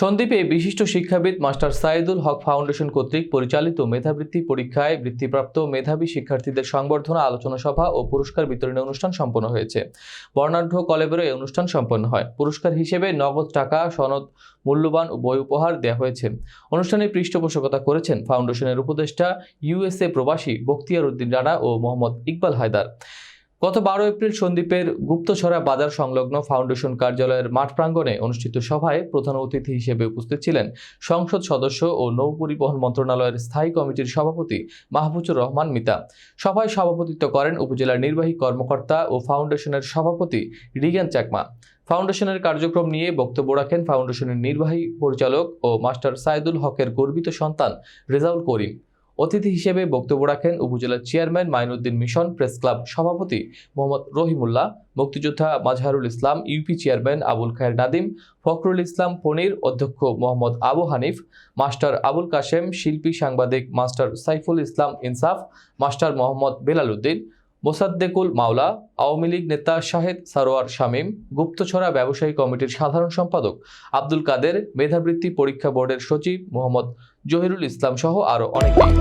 সন্দ্বীপে বিশিষ্ট শিক্ষাবিদ মাস্টার সাইদুল হক ফাউন্ডেশন কর্তৃক পরিচালিত মেধাবৃত্তি পরীক্ষায় বৃত্তিপ্রাপ্ত মেধাবী শিক্ষার্থীদের সংবর্ধনা, আলোচনা সভা ও পুরস্কার বিতরণী অনুষ্ঠান সম্পন্ন হয়েছে। বর্ণাঢ্য কলেবরে এই অনুষ্ঠান সম্পন্ন হয়। পুরস্কার হিসেবে নগদ টাকা, সনদ, মূল্যবান ও বই উপহার দেওয়া হয়েছে। অনুষ্ঠানে পৃষ্ঠপোষকতা করেছেন ফাউন্ডেশনের উপদেষ্টা ইউএসএ প্রবাসী বখতিয়ার উদ্দিন রানা ও মোহাম্মদ ইকবাল হায়দার। গত বারো এপ্রিল সন্দ্বীপের গুপ্তছড়া বাজার সংলগ্ন ফাউন্ডেশন কার্যালয়ের মাঠ প্রাঙ্গণে অনুষ্ঠিত সভায় প্রধান অতিথি হিসেবে উপস্থিত ছিলেন সংসদ সদস্য ও নৌ পরিবহন মন্ত্রণালয়ের স্থায়ী কমিটির সভাপতি মাহবুজুর রহমান মিতা। সভায় সভাপতিত্ব করেন উপজেলার নির্বাহী কর্মকর্তা ও ফাউন্ডেশনের সভাপতি রিগান চাকমা ফাউন্ডেশনের কার্যক্রম নিয়ে বক্তব্য রাখেন ফাউন্ডেশনের নির্বাহী পরিচালক ও মাস্টার সাইদুল হকের গর্বিত সন্তান রেজাউল করিম। অতিথি হিসেবে বক্তব্য রাখেন উপজেলার chairman Mainuddin Mishon press club সভাপতি মোহাম্মদ রহিমুল্লাহ, মুক্তিযোদ্ধা মাজহারুল ইসলাম ইউপি চেয়ারম্যান আবুল খায়ের নাদিম, ফখরুল ইসলাম পনির অধ্যক্ষ মোহাম্মদ আবু হানিফ, মাস্টার আবুল কাশেম, শিল্পী সাংবাদিক master Saiful Islam Insaf, master Mohammad Belal Uddin Mosaddequl Maula, Awami League নেতা শাহেদ সারোয়ার শামীম গুপ্তছড়া ব্যবসায়ী কমিটির সাধারণ সম্পাদক আব্দুল কাদের, মেধাবৃত্তি পরীক্ষা বোর্ডের সচিব মোহাম্মদ জহিরুল ইসলাম সহ আরও অনেকেই